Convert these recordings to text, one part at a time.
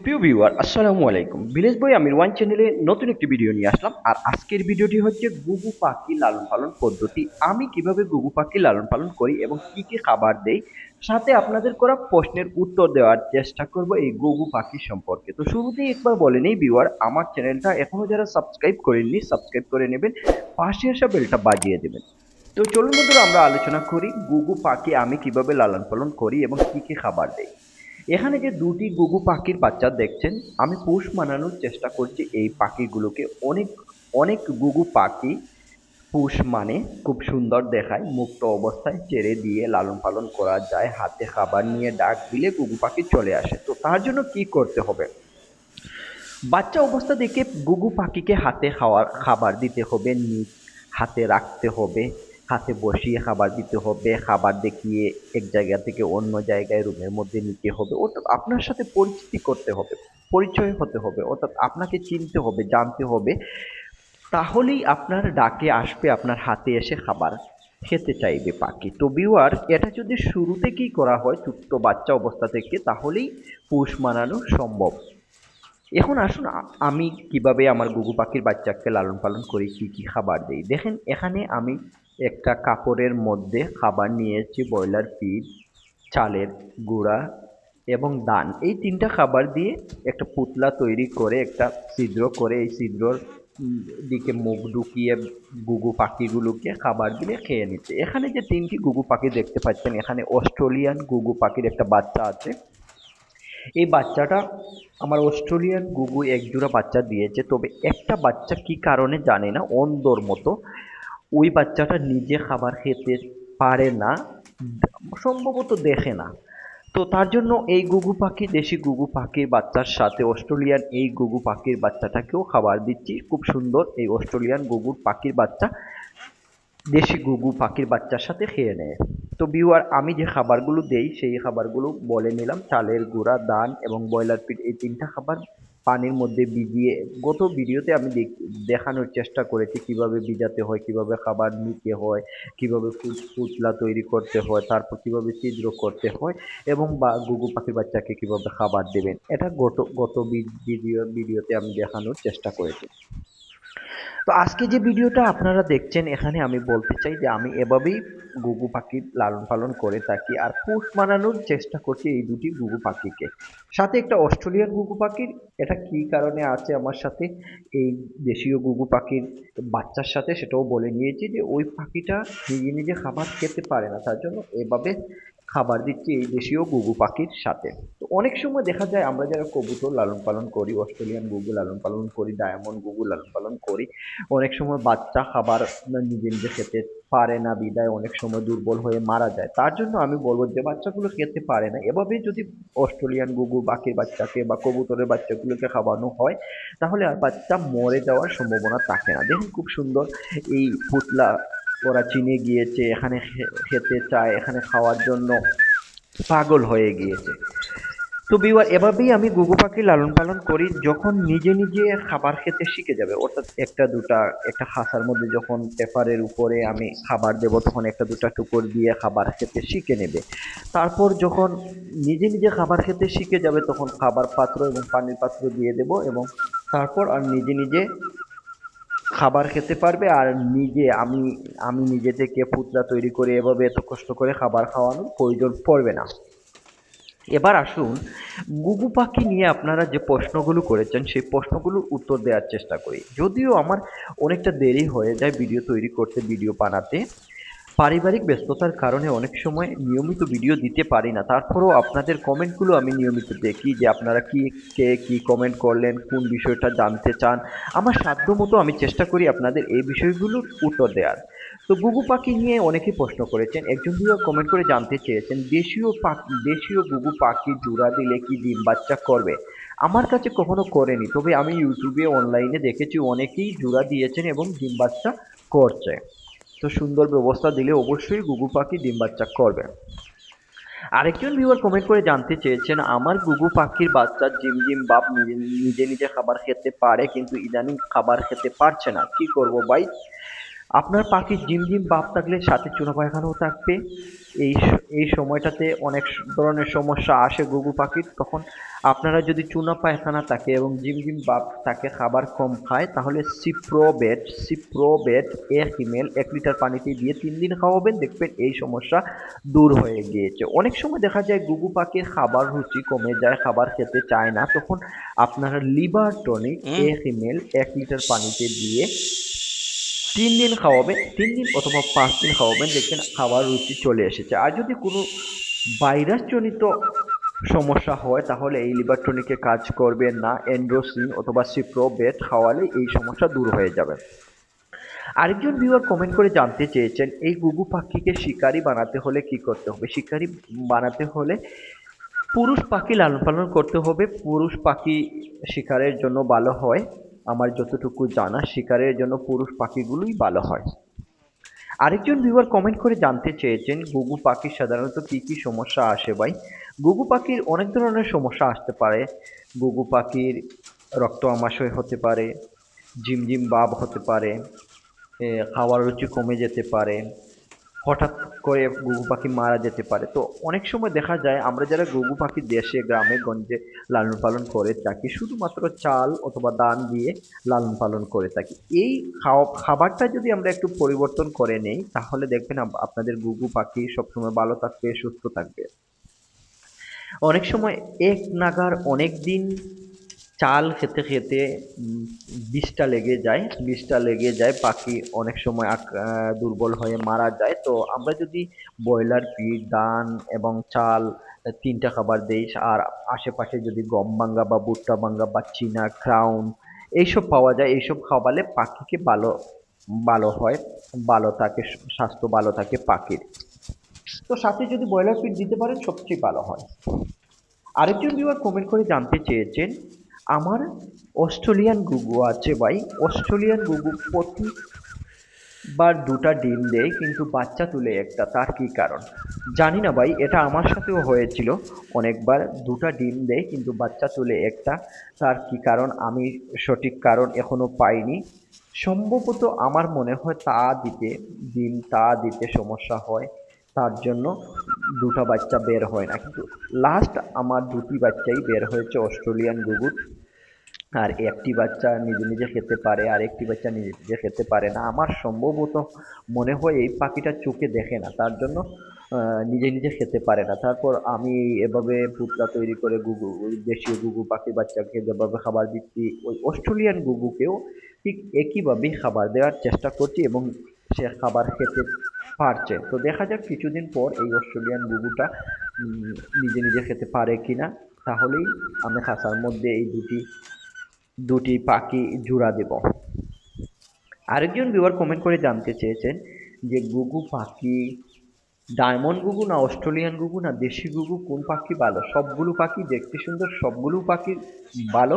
সুপ্রিয় ভিউয়ার, আসসালামু আলাইকুম। ভিলেজ বই আমির ওয়ান চ্যানেলে নতুন একটি ভিডিও নিয়ে আসলাম। আর আজকের ভিডিওটি হচ্ছে গুগু পাখি লালন পালন পদ্ধতি। আমি কীভাবে গুগু পাখি লালন পালন করি এবং কি কি খাবার দেই, সাথে আপনাদের করা প্রশ্নের উত্তর দেওয়ার চেষ্টা করব এই গুগু পাখি সম্পর্কে। তো শুরুতেই একবার বলে নেই ভিউয়ার, আমার চ্যানেলটা এখনও যারা সাবস্ক্রাইব করেননি, সাবস্ক্রাইব করে নেবেন, পাশে আসা বেলটা বাজিয়ে দেবেন। তো চলুন বন্ধুরা, আমরা আলোচনা করি গুগু পাখি আমি কীভাবে লালন পালন করি এবং কি কি খাবার দেই। এখানে যে দুটি গুগু পাখির বাচ্চা দেখছেন, আমি পোষ মানানোর চেষ্টা করছি এই পাখিগুলোকে। অনেক অনেক গুগু পাখি পুষ মানে খুব সুন্দর দেখায়, মুক্ত অবস্থায় ছেড়ে দিয়ে লালন পালন করা যায়, হাতে খাবার নিয়ে ডাক দিলে গুগু পাখি চলে আসে। তো তার জন্য কি করতে হবে? বাচ্চা অবস্থা দেখে গুগু পাখিকে হাতে খাওয়ার, খাবার দিতে হবে হাতে রাখতে হবে। হাতে বসিয়ে খাবার দিতে হবে, খাবার দেখিয়ে এক জায়গা থেকে অন্য জায়গায় রুমের মধ্যে নিতে হবে। অর্থাৎ আপনার সাথে পরিচিতি করতে হবে, পরিচয় হতে হবে, অর্থাৎ আপনাকে চিনতে হবে, জানতে হবে। তাহলেই আপনার ডাকে আসবে, আপনার হাতে এসে খাবার খেতে চাইবে পাখি। তো বিওয়ার এটা যদি শুরু থেকেই করা হয়, ছোট্ট বাচ্চা অবস্থা থেকে, তাহলেই পোষ মানানো সম্ভব। এখন আসুন আমি কীভাবে আমার গুগু পাখির বাচ্চাকে লালন পালন করি কি কি খাবার দেই? দেখেন, এখানে আমি একটা কাপড়ের মধ্যে খাবার নিয়েছি, ব্রয়লার ফিড চালের গুঁড়া এবং দান। এই তিনটা খাবার দিয়ে একটা পুতলা তৈরি করে, একটা ছিদ্র করে, এই ছিদ্রর দিকে মুখ ঢুকিয়ে গুগু পাখিগুলোকে খাবার দিলে খেয়ে নিচ্ছে। এখানে যে তিনটি গুগু পাখি দেখতে পাচ্ছেন, এখানে অস্ট্রেলিয়ান গুগু পাখির একটা বাচ্চা আছে। এই বাচ্চাটা, আমার অস্ট্রেলিয়ান গুগু একজোড়া বাচ্চা দিয়েছে, তবে একটা বাচ্চা কি কারণে জানে না অন্ধর মতো। ওই বাচ্চাটা নিজে খাবার খেতে পারে না, সম্ভবত দেখে না। তো তার জন্য এই গুগু পাখি, দেশি গুগু পাখির বাচ্চার সাথে অস্ট্রেলিয়ান এই গুগু পাখির বাচ্চাটাকেও খাবার দিচ্ছি। খুব সুন্দর এই অস্ট্রেলিয়ান গুগু পাখির বাচ্চা, দেশি গুগু পাখির বাচ্চার সাথে খেয়ে নেয়। তো বিওয়ার আমি যে খাবারগুলো দেই, সেই খাবারগুলো বলে নিলাম। চালের গুঁড়া, দান এবং ব্রয়লার পিট এই তিনটা খাবার পানির মধ্যে ভিজিয়ে, গত ভিডিওতে আমি দেখ- দেখানোর চেষ্টা করেছি কীভাবে ভিজাতে হয়, কীভাবে খাবার নিতে হয়, কীভাবে পুতলা তৈরি করতে হয়, তারপর কীভাবে ছিদ্র করতে হয় এবং বা, গুগু পাখির বাচ্চাকে কীভাবে খাবার দেবেন। এটা গত গত ভিডিও, ভিডিওতে আমি দেখানোর চেষ্টা করেছি। তো আজকে যে ভিডিওটা আপনারা দেখছেন, এখানে আমি বলতে চাই যে আমি এভাবেই গুগু পাখির লালন পালন করে থাকি আর পোষ মানানোর চেষ্টা করছি এই দুটি গুগু পাখিকে। সাথে একটা অস্ট্রেলিয়ান গুগু পাখির, এটা কী কারণে আছে আমার সাথে? এই দেশীয় গুগু পাখির বাচ্চার সাথে সেটাও বলে নিয়েছি যে ওই পাখিটা নিজে নিজে খাবার খেতে পারে না, তার জন্য এভাবে খাবার দিচ্ছি এই দেশীয় গুগু পাখির সাথে। তো অনেক সময় দেখা যায় আমরা যারা কবুতর লালন পালন করি, অস্ট্রেলিয়ান গুগু লালন পালন করি, ডায়মন্ড গুগু লালন পালন করি, অনেক সময় বাচ্চা খাবার নিজে নিজে খেতে পারে না, বিদায় অনেক সময় দুর্বল হয়ে মারা যায়। তার জন্য আমি বলব যে বাচ্চাগুলো খেতে পারে না। এভাবে যদি অস্ট্রেলিয়ান গুগু বাকির বাচ্চাকে বা কবুতরের বাচ্চাগুলোকে খাওয়ানো হয়, তাহলে আর বাচ্চা মরে যাওয়ার সম্ভাবনা থাকে না। দেখুন খুব সুন্দর এই পুতলা ওরা চিনে গিয়েছে, এখানে খেতে চায়, এখানে খাওয়ার জন্য পাগল হয়ে গিয়েছে। তো বিওয়ার এভাবেই আমি গুগু পাখি লালন পালন করি যখন নিজে নিজে খাবার খেতে শিখে যাবে। অর্থাৎ একটা দুটা, একটা খাসার মধ্যে যখন পেপারের উপরে আমি খাবার দেবো, তখন একটা দুটা টুকর দিয়ে খাবার খেতে শিখে নেবে। তারপর যখন নিজে নিজে খাবার খেতে শিখে যাবে, তখন খাবার পাত্র এবং পানির পাত্র দিয়ে দেব এবং তারপর আর নিজে নিজে খাবার খেতে পারবে আর নিজে আমি আমি নিজে থেকে পুতলা তৈরি করে এভাবে এত কষ্ট করে খাবার খাওয়ানোর প্রয়োজন পড়বে না। এবার আসুন, গুগু পাখি নিয়ে আপনারা যে প্রশ্নগুলো করেছেন, সেই প্রশ্নগুলোর উত্তর দেওয়ার চেষ্টা করি। যদিও আমার অনেকটা দেরি হয়ে যায় ভিডিও তৈরি করতে, ভিডিও বানাতে। পারিবারিক ব্যস্ততার কারণে অনেক সময় নিয়মিত ভিডিও দিতে পারি না। তারপরেও আপনাদের কমেন্টগুলো আমি নিয়মিত দেখি যে আপনারা কি, কে কি কমেন্ট করলেন, কোন বিষয়টা জানতে চান। আমার সাধ্য মতো আমি চেষ্টা করি আপনাদের এই বিষয়গুলোর উত্তর দেওয়ার তো গুগু পাখি নিয়ে অনেকেই প্রশ্ন করেছেন, একজন ভিডিও কমেন্ট করে জানতে চেয়েছেন, দেশীয় পাখি, দেশীয় গুগু পাখি জোড়া দিলে কি ডিম বাচ্চা করবে? আমার কাছে কখনো করেনি, তবে আমি ইউটিউবে অনলাইনে দেখেছি অনেকেই জোড়া দিয়েছেন এবং ডিম বাচ্চা করছে। তো সুন্দর ব্যবস্থা দিলে অবশ্যই গুগু পাখি ডিম বাচ্চা করবে। আরেকজন ভিউয়ার কমেন্ট করে জানতে চেয়েছেন, আমার গুগু পাখির বাচ্চা জিম জিম বাপ নিজে নিজে নিজে খাবার খেতে পারে, কিন্তু ইদানিং খাবার খেতে পারছে না। কি করব ভাই? আপনার পাখির জিম জিম ভাব থাকলে সাথে চুনা পায়খানাও থাকবে। এই এই সময়টাতে অনেক ধরনের সমস্যা আসে গুগু পাখির তখন আপনারা যদি চুনা পায়খানা থাকে এবং জিম জিম ভাব থাকে খাবার কম খায় তাহলে সিপ্রোবেট সিপ্রোবেট এক ইমেল এক লিটার পানিতে দিয়ে তিন দিন খাওয়াবেন দেখবেন এই সমস্যা দূর হয়ে গিয়েছে। অনেক সময় দেখা যায় গুগু পাখির খাবার রুচি কমে যায় খাবার খেতে চায় না তখন আপনারা লিভার টনিক এক ইমেল এক লিটার পানিতে দিয়ে তিন দিন খাওয়াবেন, তিন দিন অথবা পাঁচ দিন খাওয়াবেন, দেখবেন খাবার রুচি চলে এসেছে। আর যদি কোনো ভাইরাসজনিত সমস্যা হয়, তাহলে এই লিভার টনিকে কাজ করবে না এন্ড্রোসিন অথবা সিপ্রোবেট খাওয়ালে এই সমস্যা দূর হয়ে যাবে। আরেকজন ভিউয়ার কমেন্ট করে জানতে চেয়েছেন, এই গুগু পাখিকে শিকারি বানাতে হলে কি করতে হবে? শিকারি বানাতে হলে পুরুষ পাখি লালন পালন করতে হবে, পুরুষ পাখি শিকারের জন্য ভালো হয়। আমার যতটুকু জানা, শিকারের জন্য পুরুষ পাখিগুলোই ভালো হয়। আরেকজন ভিউয়ার কমেন্ট করে জানতে চেয়েছেন গুগু পাখির সাধারণত কী কী সমস্যা আসে ভাই? গুগু পাখির অনেক ধরনের সমস্যা আসতে পারে। গুগু পাখির রক্ত আমাশয় হতে পারে, ঝিমঝিম ভাব হতে পারে খাওয়ার রুচি কমে যেতে পারে হঠাৎ করে গুগু পাখি মারা যেতে পারে। তো অনেক সময় দেখা যায় আমরা যারা গুগু পাখি দেশে, গ্রামে, গঞ্জে লালন পালন করে থাকি, শুধুমাত্র চাল অথবা দান দিয়ে লালন পালন করে থাকি। এই খাওয়া খাবারটা যদি আমরা একটু পরিবর্তন করে নেই, তাহলে দেখবেন আপনাদের গুগু পাখি সবসময় ভালো থাকবে, সুস্থ থাকবে। অনেক সময় এক নাগার অনেক দিন চাল খেতে খেতে বিষটা লেগে যায়, বিষটা লেগে যায়, পাখি অনেক সময় দুর্বল হয়ে মারা যায়। তো আমরা যদি ব্রয়লার ফিড ধান এবং চাল তিনটা খাবার দেই, আর আশেপাশে যদি গম ভাঙ্গা বা ভুট্টা ভাঙ্গা বা চীনা, ক্রাউন এইসব পাওয়া যায়, এইসব খাওয়ালে পাখিকে ভালো ভালো হয়, ভালো থাকে, স্বাস্থ্য ভালো থাকে পাখির। তো সাথে যদি ব্রয়লার ফিড দিতে পারেন, সবচেয়ে ভালো হয়। আরেকজন ভিউয়ার কমেন্ট করে জানতে চেয়েছেন আমার অস্ট্রেলিয়ান গুগু আছে ভাই। অস্ট্রেলিয়ান গুগু প্রতিবার দুটা ডিম দেয়, কিন্তু বাচ্চা তুলে একটা, তার কি কারণ? জানি না ভাই, এটা আমার সাথেও হয়েছিল। অনেকবার দুটা ডিম দেয়, কিন্তু বাচ্চা তুলে একটা, তার কি কারণ? আমি সঠিক কারণ এখনও পাইনি। সম্ভবত আমার মনে হয় তা দিতে, ডিম তা দিতে সমস্যা হয়, তার জন্য দুটো বাচ্চা বের হয় না। কিন্তু লাস্ট আমার দুটি বাচ্চাই বের হয়েছে অস্ট্রেলিয়ান গুগুর। আর একটি বাচ্চা নিজে নিজে খেতে পারে, আর একটি বাচ্চা নিজে নিজে খেতে পারে না। আমার সম্ভবত মনে হয় এই পাখিটা চোখে দেখে না, তার জন্য নিজে নিজে খেতে পারে না। তারপর আমি এভাবে পুতলা তৈরি করে গুগু, ওই দেশীয় গুগু পাখি বাচ্চাকে যেভাবে খাবার দিচ্ছি, ওই অস্ট্রেলিয়ান গুগুকেও ঠিক একইভাবেই খাবার দেওয়ার চেষ্টা করছি এবং সে খাবার খেতে পারছে। তো দেখা যাক কিছুদিন পর এই অস্ট্রেলিয়ান গুগুটা নিজে নিজে খেতে পারে কি না তাহলেই আমি খাঁচার মধ্যে এই দুটি দুটি পাখি জোড়া দেব। আরেকজন ভিউয়ার কমেন্ট করে জানতে চেয়েছেন যে, গুগু পাখি ডায়মন্ড গুগু না অস্ট্রেলিয়ান গুগু না, দেশি গুগু, কোন পাখি ভালো? সবগুলো পাখি দেখতে সুন্দর, সবগুলো পাখি ভালো।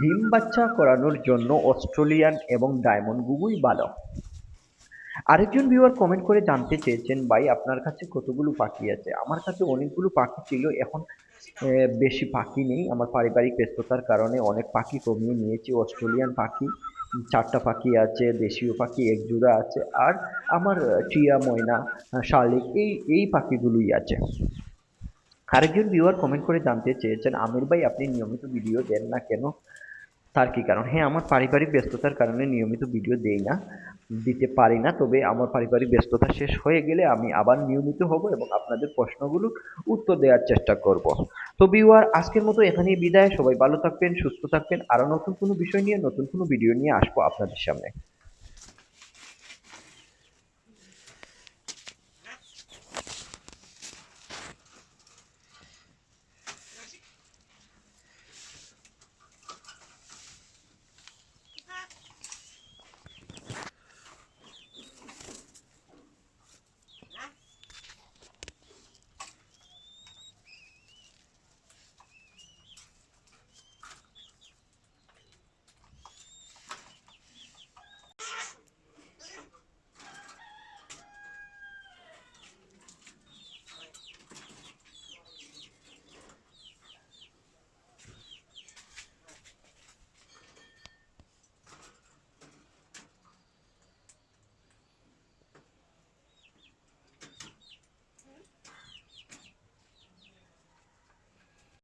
ডিম বাচ্চা করানোর জন্য অস্ট্রেলিয়ান এবং ডায়মন্ড গুগুই ভালো। আরেকজন ভিউয়ার কমেন্ট করে জানতে চেয়েছেন, ভাই, আপনার কাছে কতগুলো পাখি আছে? আমার কাছে অনেকগুলো পাখি ছিল, এখন বেশি পাখি নেই। আমার পারিবারিক ব্যস্ততার কারণে অনেক পাখি কমিয়ে নিয়েছি। অস্ট্রেলিয়ান পাখি, চারটা পাখি আছে, দেশীয় পাখি এক জোড়া আছে, আর আমার টিয়া, ময়না শালিক, এই এই পাখিগুলোই আছে। আরেকজন ভিউয়ার কমেন্ট করে জানতে চেয়েছেন, আমির ভাই, আপনি নিয়মিত ভিডিও দেন না কেন? তার কী কারণ? হ্যাঁ আমার পারিবারিক ব্যস্ততার কারণে নিয়মিত ভিডিও দেই না, দিতে পারি না, তবে আমার পারিবারিক ব্যস্ততা শেষ হয়ে গেলে আমি আবার নিয়মিত হব এবং আপনাদের প্রশ্নগুলো উত্তর দেওয়ার চেষ্টা করব। তো ভিউয়ার আজকের মতো এখানেই বিদায়। সবাই ভালো থাকবেন, সুস্থ থাকবেন। আরও নতুন কোনো বিষয় নিয়ে, নতুন কোনো ভিডিও নিয়ে আসব আপনাদের সামনে।